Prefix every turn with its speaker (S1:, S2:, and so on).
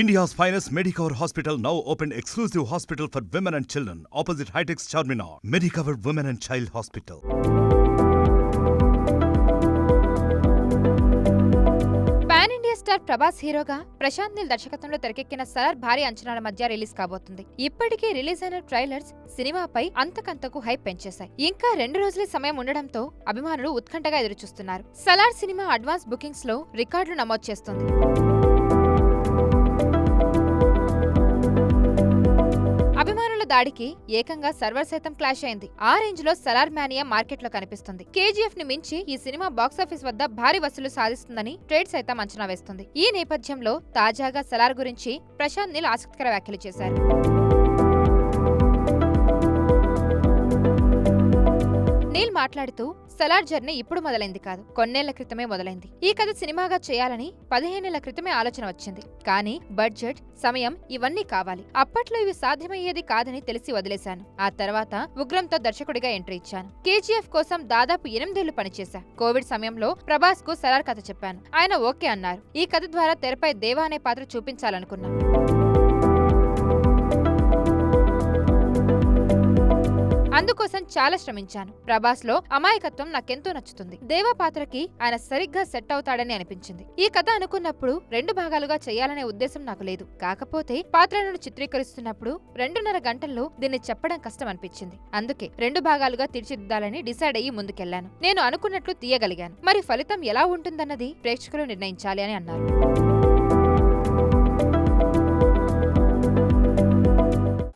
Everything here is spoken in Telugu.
S1: India's finest Medicover hospital now open exclusive hospital for women and children opposite Hitex Charminar Medicover women and child hospital
S2: pan India star Prabhas హీరోగా ప్రశాంత్ నీల్ దర్శకత్వంలో తెరకెక్కిన సలార్ భారీ అంచనాల మధ్య రిలీజ్ కాబోతుంది. ఇప్పటికే రిలీజ్ అయిన ట్రైలర్స్ సినిమాపై అంతకంతకు హైప్ పెంచేశాయి. ఇంకా రెండు రోజులే సమయం ఉండడంతో అభిమానులు ఉత్కంఠగా ఎదురుచూస్తున్నారు. సలార్ సినిమా అడ్వాన్స్ బుకింగ్స్లో రికార్డులు నమోదు చేస్తుంది. అభిమానుల దాడికి ఏకంగా సర్వర్ సైతం క్లాష్ అయింది. ఆ రేంజ్లో సలార్ మానియా మార్కెట్లో కనిపిస్తుంది. కేజీఎఫ్ని మించి ఈ సినిమా బాక్సాఫీస్ వద్ద భారీ వసూలు సాధిస్తుందని ట్రేడ్ సైతం అంచనా వేస్తుంది. ఈ నేపథ్యంలో తాజాగా సలార్ గురించి ప్రశాంత్ నీల్ ఆసక్తికర వ్యాఖ్యలు చేశారు. నీల్ మాట్లాడుతూ సలార్ జర్నీ ఇప్పుడు మొదలైంది కాదు కొన్నేళ్ళ క్రితమే మొదలైంది. ఈ కథ సినిమాగా చేయాలని పదిహేనేళ్ళ క్రితమే ఆలోచన వచ్చింది. కానీ బడ్జెట్ సమయం ఇవన్నీ కావాలి. అప్పట్లో ఇవి సాధ్యమయ్యేది కాదని తెలిసి వదిలేశాను. ఆ తర్వాత ఉగ్రంతో దర్శకుడిగా ఎంట్రీ ఇచ్చాను. కేజీఎఫ్ కోసం దాదాపు ఎనిమిదేళ్ళు పనిచేశా. కోవిడ్ సమయంలో ప్రభాస్కు సలార్ కథ చెప్పాను. ఆయన ఓకే అన్నారు. ఈ కథ ద్వారా తెరపై దేవా అనే పాత్ర చూపించాలనుకున్నాను అందుకోసం చాలా శ్రమించాను. ప్రభాస్లో అమాయకత్వం నాకెంతో నచ్చుతుంది. దేవా పాత్రకి ఆయన సరిగ్గా సెట్ అవుతాడని అనిపించింది. ఈ కథ అనుకున్నప్పుడు రెండు భాగాలుగా చేయాలనే ఉద్దేశం నాకు లేదు. కాకపోతే పాత్రలను చిత్రీకరిస్తున్నప్పుడు రెండున్నర గంటల్లో దీన్ని చెప్పడం కష్టం అనిపించింది. అందుకే రెండు భాగాలుగా తీర్చిదిద్దాలని డిసైడ్ అయ్యి ముందుకెళ్ళాను నేను అనుకున్నట్లు తీయగలిగాను. మరి ఫలితం ఎలా ఉంటుందన్నది ప్రేక్షకులు నిర్ణయించాలి అని అన్నారు.